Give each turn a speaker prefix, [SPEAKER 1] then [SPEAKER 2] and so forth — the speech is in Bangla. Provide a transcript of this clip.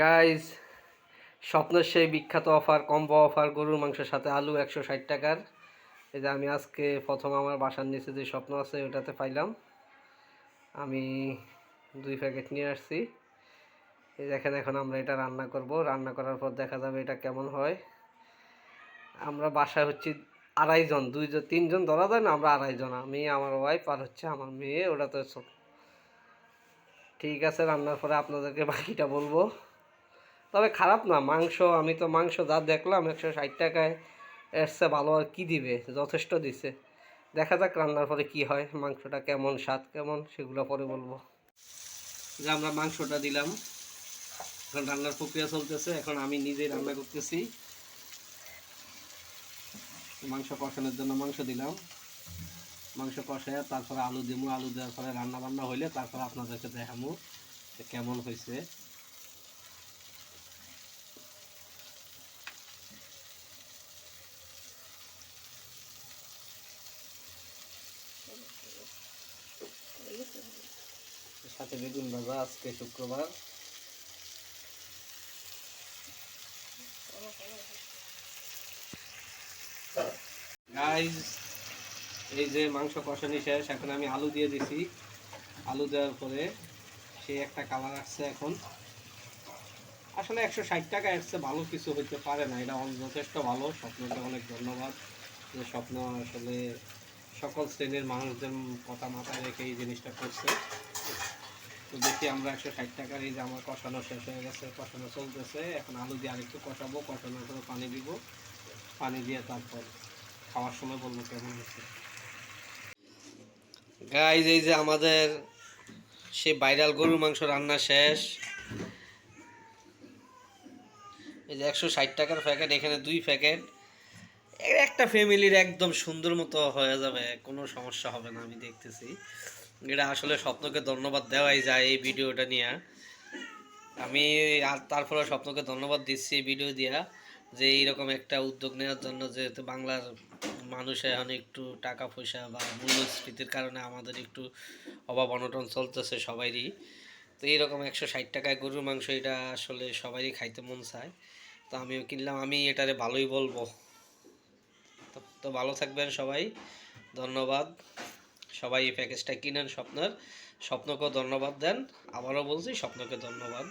[SPEAKER 1] গাইজ স্বপ্নের সেই বিখ্যাত অফার, কম্বো অফার, গরুর মাংসের সাথে আলু একশো ষাট টাকার। এই যে আমি আজকে প্রথম আমার বাসার নিচে যে স্বপ্ন আছে, ওটাতে পাইলাম। আমি দুই প্যাকেট নিয়ে আসছি। এই দেখেন, এখন আমরা এটা রান্না করব। রান্না করার পর দেখা যাবে এটা কেমন হয়। আমরা বাসায় হচ্ছে আড়াইজন দুইজন তিনজন ধরা যায় না আমরা আড়াইজন আমি, আমার ওয়াইফ আর হচ্ছে আমার মেয়ে ওটা তো ঠিক আছে, রান্নার পরে আপনাদেরকে বাকিটা বলব। তবে খারাপ না, মাংস, আমি তো মাংস যা দেখলাম একশো ষাট টাকায় এসছে ভালো আর কী দিবে? যথেষ্ট দিছে। দেখা যাক রান্নার পরে কি হয়, মাংসটা কেমন, স্বাদ কেমন, সেগুলো পরে বলব। যে আমরা মাংসটা দিলাম, এখন রান্নার প্রক্রিয়া চলতেছে, এখন আমি নিজেই রান্না করতেছি। মাংস কষানোর জন্য মাংস দিলাম। মাংস কষায় তারপরে আলু দিমু, আলু দেওয়ার পরে রান্না বান্না হইলে তারপরে আপনাদেরকে দেখামু কেমন হয়েছে সাথে বেগুন ভাজা আজকে শুক্রবার। এই যে মাংস কষানি শেষ, এখন আমি আলু দিয়ে দিছি। আলু দেওয়ার পরে সে একটা কালার আসছে এখন। আসলে একশো ষাট টাকা এসছে ভালো কিছু হইতে পারে না, এটা যথেষ্ট ভালো। স্বপ্নকে অনেক ধন্যবাদ। যে স্বপ্ন আসলে সকল শ্রেণির মানুষদের কথা মাথায় রেখে এই জিনিসটা করছে। তো দেখি আমরা একশো ষাট টাকার এই যে আমার কষানো শেষ হয়ে গেছে, কষানো চলতেছে। এখন আলু দিয়ে আরেকটু কষাবো, কষানোর পরে পানি দিব। পানি দিয়ে তারপর খাওয়ার সময় বলব কেমন হচ্ছে। গাইজ এই যে আমাদের সে ভাইরাল গরুর মাংস রান্না শেষ। এই যে একশো ষাট টাকার প্যাকেট, এখানে দুই প্যাকেট। একটা ফ্যামিলির একদম সুন্দর মতো হয়ে যাবে, কোনো সমস্যা হবে না, আমি দেখতেছি। এটা আসলে স্বপ্নকে ধন্যবাদ দেওয়াই যায় এই ভিডিওটা নিয়ে। আমি আর তারপরে স্বপ্নকে ধন্যবাদ দিচ্ছি এই ভিডিও দিয়া, যে এইরকম একটা উদ্যোগ নেওয়ার জন্য যেহেতু বাংলার মানুষ এখন একটু টাকা পয়সা বা মূল্যস্ফীতির কারণে আমাদের একটু অভাব অনটন চলতেছে সবারই তো এইরকম একশো ষাট টাকায় গরুর মাংস এটা আসলে সবারই খাইতে মন চায়। তো আমিও কিনলাম, আমি এটারে ভালোই বলব। তো ভালো থাকবেন সবাই। ধন্যবাদ। সবাই এই প্যাকেজটা কিনেন স্বপ্নের। স্বপ্নকেও ধন্যবাদ দেন। আবারও বলছি, স্বপ্নকে ধন্যবাদ।